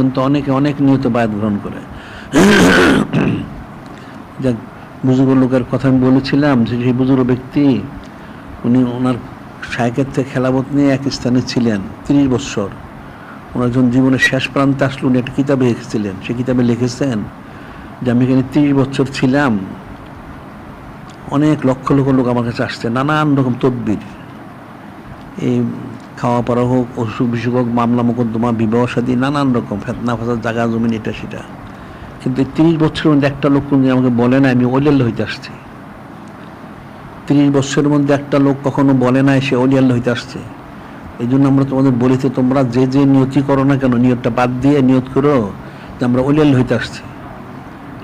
এখন তো অনেকে অনেক নিয়ত বায়াত গ্রহণ করে। যাক, বুজুর্গ লোকের কথা আমি বলেছিলাম যে সেই বুজুর্গ ব্যক্তি, উনি ওনার সাইকেল থেকে খেলাবত নিয়ে এক স্থানে ছিলেন, তিরিশ বছর ওনার যখন জীবনের শেষ প্রান্তে আসলো, উনি একটা কিতাবে লিখেছিলেন। সেই কিতাবে লিখেছেন যে, আমি এখানে তিরিশ বছর ছিলাম। অনেক লক্ষ লক্ষ লোক আমার কাছে আসছে, নানান রকম তদ্বির। এই খাওয়া পড়া হোক, অসুখ বিসুখ হোক, মামলা মোকদ্দমা, বিবাহ সাদী, নানান রকম ফেতনা, ফাসাদ, জাগা জমিন এটা সেটা। কিন্তু এই তিরিশ বছরের মধ্যে একটা লোক কোনদিন আমাকে বলে না আমি অলিয়াল্লা হইতে আসছি। তিরিশ বছরের মধ্যে একটা লোক কখনো বলে না সে অলিয়াল্লা হইতে আসছে। এই জন্য আমরা তোমাদের বলি তো তোমরা যে যে নিয়তি করো না কেন, নিয়তটা বাদ দিয়ে নিয়ত করো যে আমরা অলিয়াল্লা হইতে আসছি।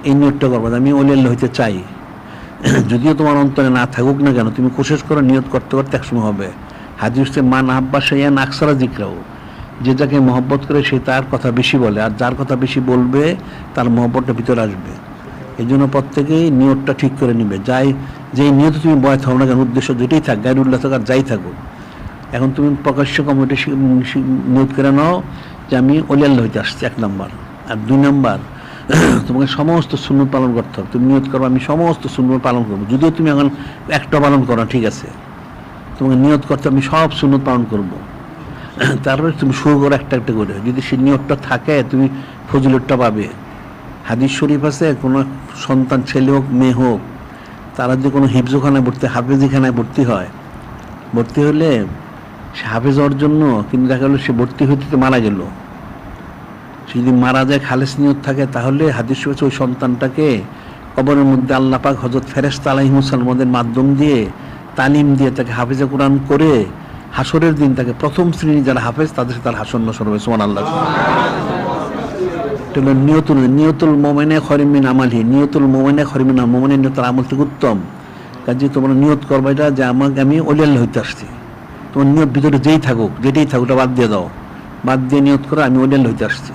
এই নিয়তটা করব আমি অলিয়াল্লা হইতে চাই। যদিও তোমার অন্তরে না থাকুক না কেন, তুমি কোशिশ করো, নিয়ত করতে করতে একসময় হবে। হাদিসে মান আব্বা সাইয়া নাকসারা জিক্রাও যে যাকে মহব্বত করে সে তার কথা বেশি বলে, আর যার কথা বেশি বলবে, তার মহব্বতটা ভিতরে আসবে। এই জন্য প্রত্যেকেই নিয়তটা ঠিক করে নিবে। যাই, যেই নিয়ত তুমি বয় থাকো না কেন, উদ্দেশ্য যেটাই থাক গাইরুল্লাহ থাক আর যাই থাকুক। এখন তুমি প্রকাশ্য কমিটি নিয়োগ করে নাও যে আমি অলিয়াল্লাহ হইতে আসছি, এক নম্বর। আর দুই নম্বর, তোমাকে সমস্ত শূন্য পালন করতে হবে। তুমি নিয়ত করো আমি সমস্ত শূন্য পালন করব। যদিও তুমি এখন একটা পালন করো ঠিক আছে। তোমাকে নিয়ত করতে আমি সব সুন্নত পালন করব। তারপরে তুমি শুরু করো একটা একটা করে। যদি সে নিয়তটা থাকে, তুমি ফজিলতটা পাবে। হাদিস শরীফ আছে, কোনো সন্তান ছেলে হোক, মেয়ে হোক, তারা যদি কোনো হিফজোখানায় ভর্তি, হাফেজিখানায় ভর্তি হয়, ভর্তি হলে সে হাফেজ হওয়ার জন্য কিন্তু দেখা গেলো সে ভর্তি হইতে তো মারা গেল। সে যদি মারা যায়, খালেস নিয়ত থাকে, তাহলে হাদিস শরীফে ওই সন্তানটাকে কবরের মধ্যে আল্লাহ পাক হজরত ফেরেস্তা আলাহিমুসালমদের মাধ্যম দিয়ে তালিম দিয়ে তাকে হাফেজে কোরআন করে হাসরের দিন তাকে প্রথম শ্রেণি যারা হাফেজ, তাদের সাথে তার হাসন নসর হবে সোমান আল্লাহ নিয়তুল নিয়তুল মোমেনে খরিমিন আমালি। নিয়তুল মোমেনে খরিমিন মোমেনের নিয়তের আমল থেকে উত্তম। কাজে তোমরা নিয়ত করবে এটা যে আমাকে আমি অলিয়াল্লাহ হইতে আসছি। তোমার নিয়ত ভিতরে যেই থাকুক, যেটাই থাকুক ওটা বাদ দিয়ে দাও। বাদ দিয়ে নিয়ত করো, আমি অলিয়াল্লাহ হইতে আসছি।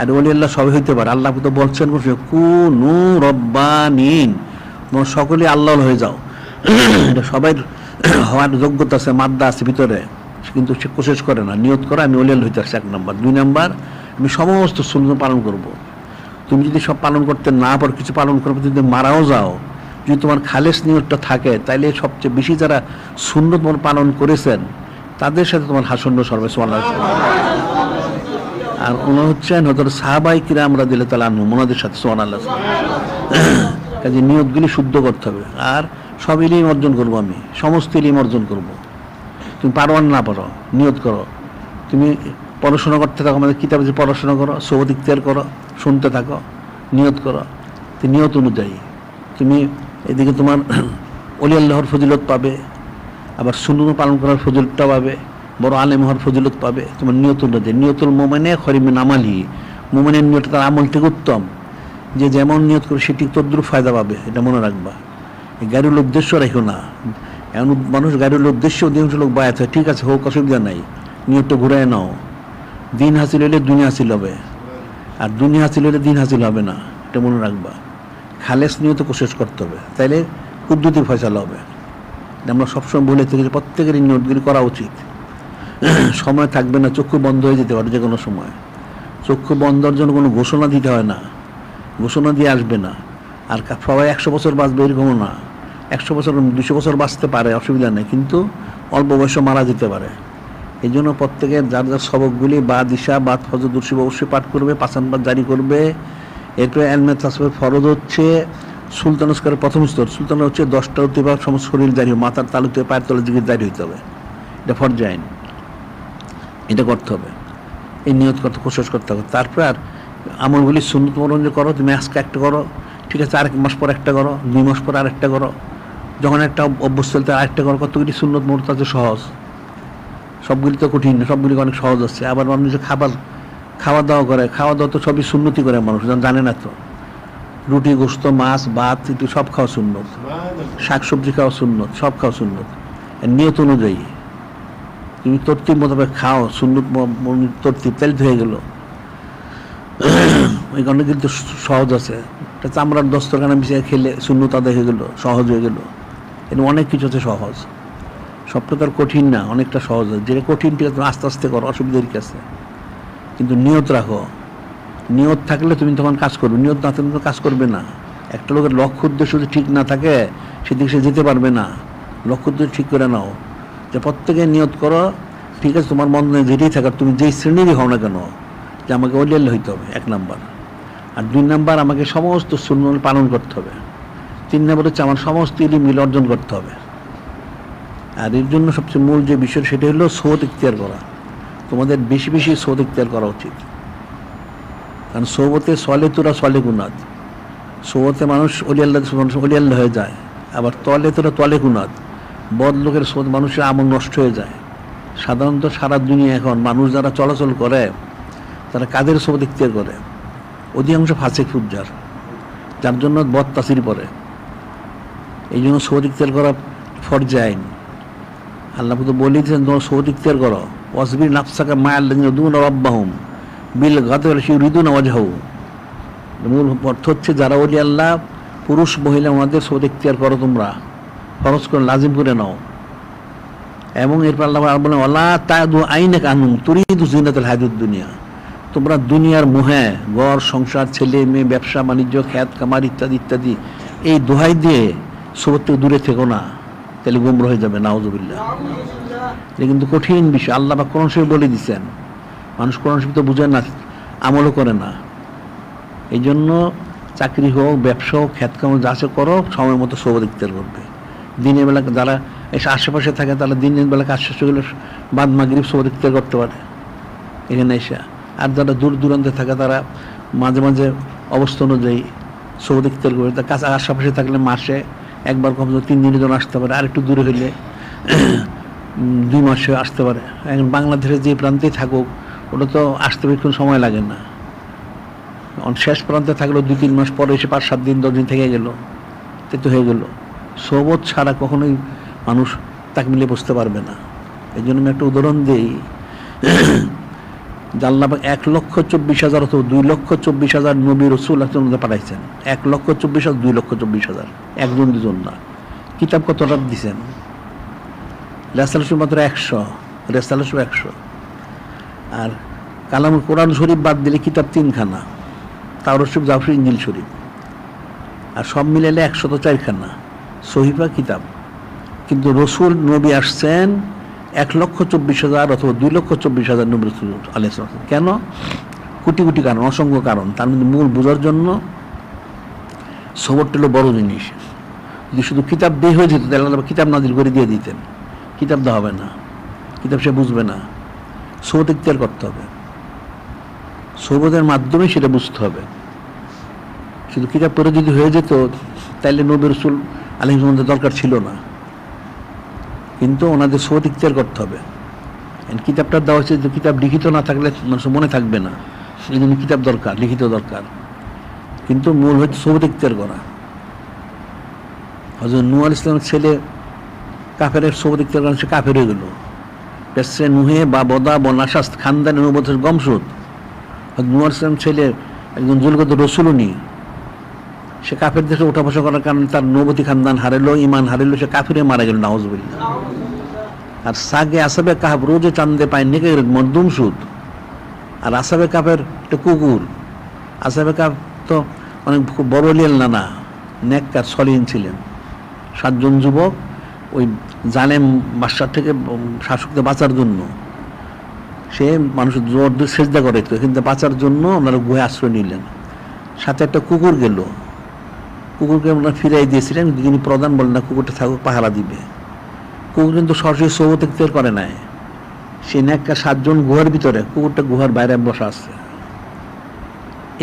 আর অলিয়াল্লাহ সবই হইতে পারে। আল্লাহ তো বলছেন, কুনু রব্বানিন। তোমরা সকলেই আল্লাহ হয়ে যাও। এটা সবাই হওয়ার যোগ্যতা আছে, মাদ্দা আছে ভিতরে। কিন্তু সে কোশেষ করে না, নিয়ত করে, আমি অলিয়াল হইতে আসছি এক নম্বর। দুই নম্বর, আমি সমস্ত সুন্দর পালন করব। তুমি যদি সব পালন করতে না পারো, কিছু পালন করবে, যদি মারাও যাও, যদি তোমার খালেস নিয়তটা থাকে, তাইলে সবচেয়ে বেশি যারা শূন্য তোমার পালন করেছেন, তাদের সাথে তোমার হাসন্য সর্বে সোয়াল আর ওনার হচ্ছেন হয়তো সাহাবাই কিরা আমরা দিলে তাহলে আনব ওনাদের সাথে সোয়ান আল্লাহ কাজে নিয়তগুলি শুদ্ধ করতে হবে। আর সব ইলিম অর্জন করব আমি, সমস্ত ইলিম অর্জন করব। তুমি পারো আর না পারো, নিয়ত করো। তুমি পড়াশোনা করতে থাকো, আমাদের কিতাবে যে পড়াশোনা করো সবত ইখতিয়ার করো, শুনতে থাকো, নিয়ত করো। তো নিয়ত অনুযায়ী তুমি এদিকে তোমার অলি আল্লাহর ফজিলত পাবে, আবার সুন্দর পালন করার ফজিলতটা পাবে, বড় আলেম হওয়ার ফজিলত পাবে, তোমার নিয়ত অনুযায়ী। নিয়তুল মোমেনে খরিমিন আমালি। মোমেনের নিয়ত তার আমল থেকে উত্তম। যে যেমন নিয়ত করে সেটি তদ্রুপ ফায়দা পাবে, এটা মনে রাখবা। গাড়ির উদ্দেশ্য রেখো না। এমন মানুষ গাড়ির উদ্দেশ্য অধিকাংশ লোক বায়াত হয়। ঠিক আছে, হোক, অসুবিধা নাই। নিয়তটা ঘুরায় নাও। দিন হাসিল হলে দুনিয়া হাসিল হবে। আর দুনিয়া হাসিল হলে দিন হাসিল হবে না। এটা মনে রাখবা। খালেস নিয়ত কোশেষ করতে হবে। তাইলে কুদ্দুতির ফয়সালা হবে। আমরা সবসময় বলে থাকি যে প্রত্যেকেরই নিয়তগুলি করা উচিত। সময় থাকবে না, চক্ষু বন্ধ হয়ে যেতে পারে যে কোনো সময়। চক্ষু বন্ধর জন্য কোনো ঘোষণা দিতে হয় না। ঘোষণা দিয়ে আসবে না। আর সবাই একশো বছর বাঁচবে এরকমও না। একশো বছর, দুশো বছর বাঁচতে পারে, অসুবিধা নেই, কিন্তু অল্প বয়সে মারা যেতে পারে। এই জন্য প্রত্যেকের যার যার সবকগুলি বা দিশা বা ফজর দুর্শি অবশ্যই পাঠ করবে পাঁচানবার জারি করবে। এরপরে এলমে তাসবের ফরজ হচ্ছে সুলতানস্কারের প্রথম স্তর। সুলতান হচ্ছে দশটা হতে বা সমস্ত শরীর জারি, মাথার তালুতে পায়ের তলে দিকে জারি হতে হবে। এটা ফরজ আইন। এটা করতে হবে। এই নিয়ত করতে কোশিশ করতে হবে। তারপর আর আমলগুলি সুন্নত মরণ করো, তুমি আজকে একটা করো, ঠিক আছে, আরেক মাস পর একটা করো, দুই মাস পর আরেকটা করো। যখন একটা অভ্যস্ত চলতে আরেকটা করো কতগুলি সুন্নত মুহূর্ত আছে, সহজ। সবগুলি তো কঠিন, সবগুলি অনেক সহজ আছে। আবার মানুষ যে খাবার খাওয়া দাওয়া করে খাওয়া দাওয়া তো সবই সুন্নতি করে মানুষ জানে না তো। রুটি, গোস্ত, মাছ, ভাত এটু সব খাওয়া সুন্নত। শাক সবজি খাওয়া সুন্নত, সব খাওয়া সুন্নত। নিয়ত অনুযায়ী। তুমি তরতিব মোতাবেক খাও, সুন্নত তরতিব তাহলে তো হয়ে গেল। ওই কারণে কিন্তু সহজ আছে। একটা চামড়ার দস্তরখানা মিশিয়ে খেলে শূন্যতা দেখে গেলো, সহজ হয়ে গেল। এর অনেক কিছু আছে সহজ। সবটা তো আর কঠিন না, অনেকটা সহজ। যেটা কঠিন ঠিক তুমি আস্তে আস্তে করো অসুবিধার কি আছে? কিন্তু নিয়ত রাখো। নিয়ত থাকলে তুমি তখন কাজ করবে। নিয়ত না থাকলে কাজ করবে না। একটা লোকের লক্ষ্য উদ্দেশ্য যদি ঠিক না থাকে, সেদিকে সে যেতে পারবে না। লক্ষ্য উদ্দেশ্য ঠিক করে নাও। যে প্রত্যেকে নিয়ত করো, ঠিক আছে, তোমার মন যেটাই থাকার তুমি যেই শ্রেণীরই হও না কেন, যে আমাকে অলিয়াল হইতে হবে, এক নাম্বার। আর দুই নাম্বার, আমাকে সমস্ত শূন্য পালন করতে হবে। তিন নাম্বার হচ্ছে আমার সমস্ত ইলিমিল অর্জন করতে হবে। আর এর জন্য সবচেয়ে মূল যে বিষয় সেটা হলো সোদ ইখতিয়ার করা। তোমাদের বেশি বেশি সোদ ইখতিয়ার করা উচিত। কারণ সৌবতে সলে তোরা সলে গুনাদ সৌবতে মানুষ অলিয়াল্লাহ মানুষ অলিয়াল্লাহ হয়ে যায়। আবার তলে তোরা তলে গুনাদ বদ লোকের সোদ মানুষের আমল নষ্ট হয়ে যায়। সাধারণত সারা দুনিয়া এখন মানুষ যারা চলাচল করে, তারা কাদের সোবত ইখতিয়ার করে? অধিকাংশ ফাঁসে ফুজ্জার। যার জন্য বদ তাসির পড়ে। এই জন্য সোদ ইখতিয়ার করা ফরজে আইন আল্লাহ তো বলে দিয়েছেন, তোমার সৌদ ইখতিয়ার করো। অসবির নাফসাকা মায়াল্লাহ দুন রব্বাহুম বিল গাতে ঋদু মূল অর্থ হচ্ছে, যারা ওলি আল্লাহ, পুরুষ, মহিলা, ওনাদের সৌদ ইখতিয়ার করো তোমরা। খরচ করে, লাজিম করে নাও। এবং এরপর আল্লাহ বলে বলেন ওলা তাদু আইনে কানুন তুরিদু জিনাতুল হায়দুদ দুনিয়া। তোমরা দুনিয়ার মোহে গড় সংসার, ছেলে, মেয়ে, ব্যবসা, বাণিজ্য, খ্যাত, কামার ইত্যাদি ইত্যাদি, এই দোহাই দিয়ে সবর থেকে দূরে থেকো না, তাহলে গুমরা হয়ে যাবে নাওজবিল্লা এটা কিন্তু কঠিন বিষয়, আল্লাহ বা কোরআন শরীফ বলে দিচ্ছেন মানুষ কোরআন শরীফ তো বুঝে না, আমলও করে না। এই জন্য চাকরি হোক, ব্যবসা হোক খ্যাত কামড় যা করো, সময় মতো সবর ইখতিয়ার করবে। দিনের বেলা যারা এসে আশেপাশে থাকে, তারা দিনের বেলা কাজ শেষ হলে বাদ মাগরিব সবর ইখতিয়ার করতে পারে। এখানে এসে। আর যারা দূর দূরান্তে থাকে, তারা মাঝে মাঝে অবস্থা অনুযায়ী সবর ইখতিয়ার করবে। তার কাছে আশেপাশে থাকলে মাসে একবার কম তিন দিনের জন্য আসতে পারে, আর একটু দূরে হইলে দুই মাসে আসতে পারে। এখন বাংলাদেশের যে প্রান্তেই থাকুক, ওটা তো আসতে বেশিক্ষণ সময় লাগে না। শেষ প্রান্তে থাকলেও দুই তিন মাস পরে এসে পাঁচ সাত দিন, দশ দিন থেকে গেল, তে তো হয়ে গেল। সোবত ছাড়া কখনোই মানুষ তাকে মিলে বসতে পারবে না। এই জন্য আমি একটা উদাহরণ দিই। জাল্লা এক লক্ষ চব্বিশ হাজার অথবা দুই লক্ষ চব্বিশ হাজার নবী রসুল মধ্যে পাঠাইছেন। এক লক্ষ চব্বিশ হাজার, দুই লক্ষ চব্বিশ হাজার। একজন দুজন না। কিতাব কতটা দিছেন? রেসাল মাত্র একশো রেসাল একশো। আর কালাম কোরআন শরীফ বাদ দিলে কিতাব তিনখানা তাওর শরীফ, জাফর ইঞ্জিল শরীফ। আর সব মিলাইলে একশত চারখানা। সহিফা কিতাব। কিন্তু রসুল নবী আসছেন এক লক্ষ চব্বিশ হাজার অথবা দুই লক্ষ চব্বিশ হাজার নবী রসুল আলিয়া কেন? কোটি কোটি কারণ, অসংখ্য কারণ। তার মধ্যে মূল বোঝার জন্য সবরটা হলো বড় জিনিস। যদি শুধু কিতাব দিয়ে হয়ে যেত, তাহলে আল্লাহ কিতাব নাজিল করে দিয়ে দিতেন। কিতাব দেওয়া হবে না। কিতাব সে বুঝবে না। সৌদ ইখতিয়ার করতে হবে। সৌবতের মাধ্যমে সেটা বুঝতে হবে। শুধু কিতাব পড়ে যদি হয়ে যেত, তাহলে নবী রসুল আলহিমদের দরকার ছিল না। কিন্তু ওনাদের সৌদ ইখতিয়ার করতে হবে কিতাবটা দেওয়া হচ্ছে যে কিতাব লিখিত না থাকলে মানুষ মনে থাকবে না। এই জন্য কিতাব দরকার, লিখিত দরকার। কিন্তু মূল হচ্ছে সৌদ করা হজরত নুয়াল ইসলামের ছেলে কাফের সৌদ ইখতিয়ার করেন সে কাফের হয়ে গেল। পেসে নুহে বা বদা বনাশাস খানদানি নবতের গমসুদ। নুয়াল ইসলাম ছেলে একজন জুলগত রসুলনি। সে কাফের দেশে উঠা বসা করার কারণে তার নবতী খানদান হারেলো ইমান হারেলো, সে কাফিরে মারা গেল নাওজবিল্লা আর সাগে আসাবে কাহাব রোজে চান্দে পায় নেকে মরদুম সুদ। আর আসাবে কাপের একটা কুকুর। আসাবে কাপ তো অনেক বড় লিয়াল নানা, নেককার সলিন ছিলেন। সাতজন যুবক ওই জালেম বাসার থেকে শাসককে বাঁচার জন্য। সে মানুষ জোর দিয়ে সেজদা করে, কিন্তু বাঁচার জন্য ওনারা গুহে আশ্রয় নিলেন। সাথে একটা কুকুর গেল। কুকুরকে ওনারা ফিরাই দিয়েছিলেন যিনি প্রধান বলেন, না, কুকুরটা থাকুক, পাহারা দিবে। কুকুর কিন্তু সরাসরি সৌবত ইখতিয়ার করে নাই। সে একটা সাতজন গুহার ভিতরে, কুকুরটা গুহার বাইরে বসা আছে।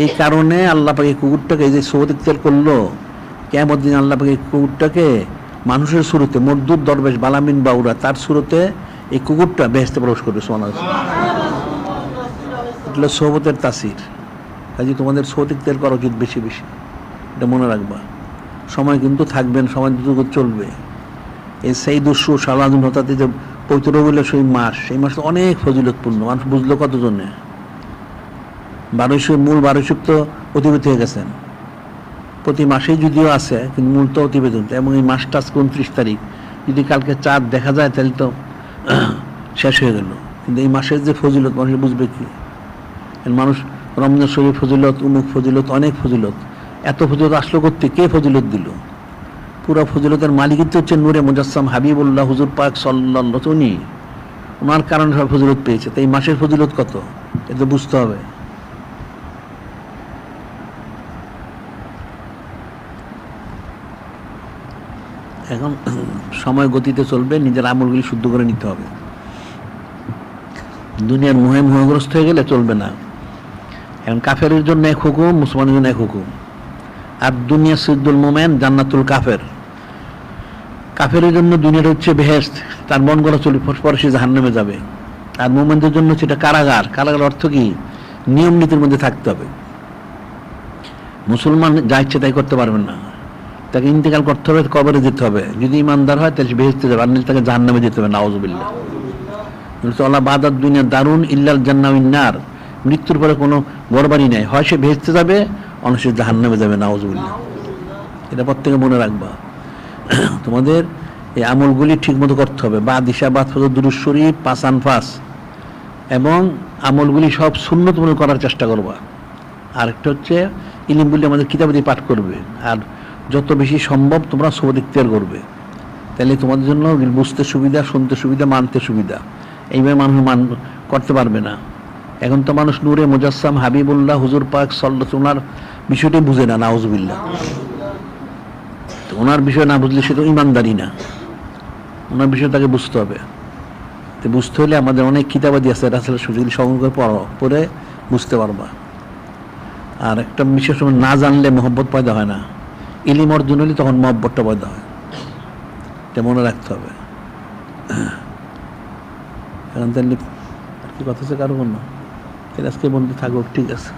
এই কারণে আল্লাহ পাকে কুকুরটাকে এই যে সৌবত ইখতিয়ার করল কেমন দিন আল্লাহ পাকে কুকুরটাকে মানুষের শুরুতে মরদুদ দরবেশ বালামিন বাউরা, তার শুরুতে এই কুকুরটা বেহেস্তে প্রবেশ করবে সোনা এটা সৌবতের তাসির। কাজে তোমাদের ইখতিয়ার করা উচিত বেশি বেশি। এটা মনে রাখবা। সময় কিন্তু থাকবেন সময় দুটো চলবে। এই সেই দুশো সালাদুল হতাতে যে পবিত্র রবিউল সেই মাস সেই মাস অনেক ফজিলতপূর্ণ। মানুষ বুঝলো কতজনে? বারোশো মূল বারোশো তো অতিবাহিত হয়ে গেছেন। প্রতি মাসেই যদিও আছে, কিন্তু মূল তো অতিবেদন। এবং এই মাসটা আজকে উনত্রিশ তারিখ। যদি কালকে চাঁদ দেখা যায়, তাহলে তো শেষ হয়ে গেল। কিন্তু এই মাসের যে ফজিলত, মানুষ বুঝবে কি? মানুষ রমজান শরীফ ফজিলত, উমুক ফজিলত, অনেক ফজিলত। এত ফজিলত আসলো করতে? কে ফজিলত দিল? পুরো ফজিলতের মালিকই তো হচ্ছে নূরে মুজাসসাম হাবিবুল্লাহ হুজুর পাক সাল্লাহ উনি। ওনার কারণে সব ফজিলত পেয়েছে। তাই মাসের ফজিলত কত? এটা বুঝতে হবে। এখন সময় গতিতে চলবে, নিজের আমলগুলি শুদ্ধ করে নিতে হবে। দুনিয়ার মোহে মোহগ্রস্ত হয়ে গেলে চলবে না। এখন কাফেরের জন্য এক হুকুম, মুসলমানের জন্য এক হুকুম। আর দুনিয়া সিদ্দুল মোমেন জান্নাতুল কাফের। কাফেরের জন্য দুনিয়াটা হচ্ছে বেহেস্ত তার মন গড়া চলে পরে সে জাহান্নামে যাবে। আর মোমেনদের জন্য সেটা কারাগার। কারাগার অর্থ কি? নিয়ম নীতির মধ্যে থাকতে হবে। মুসলমান যা ইচ্ছে তাই করতে পারবেন না। তাকে ইন্তেকাল করতে হবে, কবরে যেতে হবে। যদি ইমানদার হয়, তাহলে সে বেহেস্তে যাবে। আর তাকে জাহান্নামে যেতে হবে নাওজবিল্লা চলা বাদার দুনিয়া দারুণ, ইল্লাল জান্না ইন্নার মৃত্যুর পরে কোনো গড়বাড়ি নেই। হয় সে ভেস্তে যাবে অনেক সে জাহান্নামে যাবে নাওজবিল্লা এটা প্রত্যেকে মনে রাখবা। তোমাদের এই আমলগুলি ঠিকমতো করতে হবে। বা দিশা বাদ ফজর দুরুজ শরীফ পাসান ফাস এবং আমলগুলি সব শূন্যতমূল করার চেষ্টা করবা। আর একটা হচ্ছে ইলিমগুলি আমাদের কিতাবাদি পাঠ করবে। আর যত বেশি সম্ভব তোমরা সবর ইখতিয়ার করবে। তাহলে তোমাদের জন্য বুঝতে সুবিধা, শুনতে সুবিধা, মানতে সুবিধা। এইভাবে মানুষ মান করতে পারবে না। এখন তো মানুষ নূরে মুজাসসাম হাবিবুল্লাহ হুজুর পাক সল্লা ওনার বিষয়টি বুঝে না, নাউজুবিল্লাহ। তো ওনার বিষয় না বুঝলে সে তো ইমানদারি না। ওনার বিষয় তাকে বুঝতে হবে। তো বুঝতে হলে আমাদের অনেক কিতাবাদি আছে রাসেলের সুযোগ সংগ্রহ করে পড়ো, পড়ে বুঝতে পারবা। আর একটা বিশেষ সময় না জানলে মহব্বত পয়দা হয় না। ইলিম অর্জন হলে তখন মহব্বতটা পয়দা হয়। এটা মনে রাখতে হবে। এখন তাহলে আর কি কথা আছে? কারও কোনো? আজকে বন্ধু থাকুক ঠিক আছে?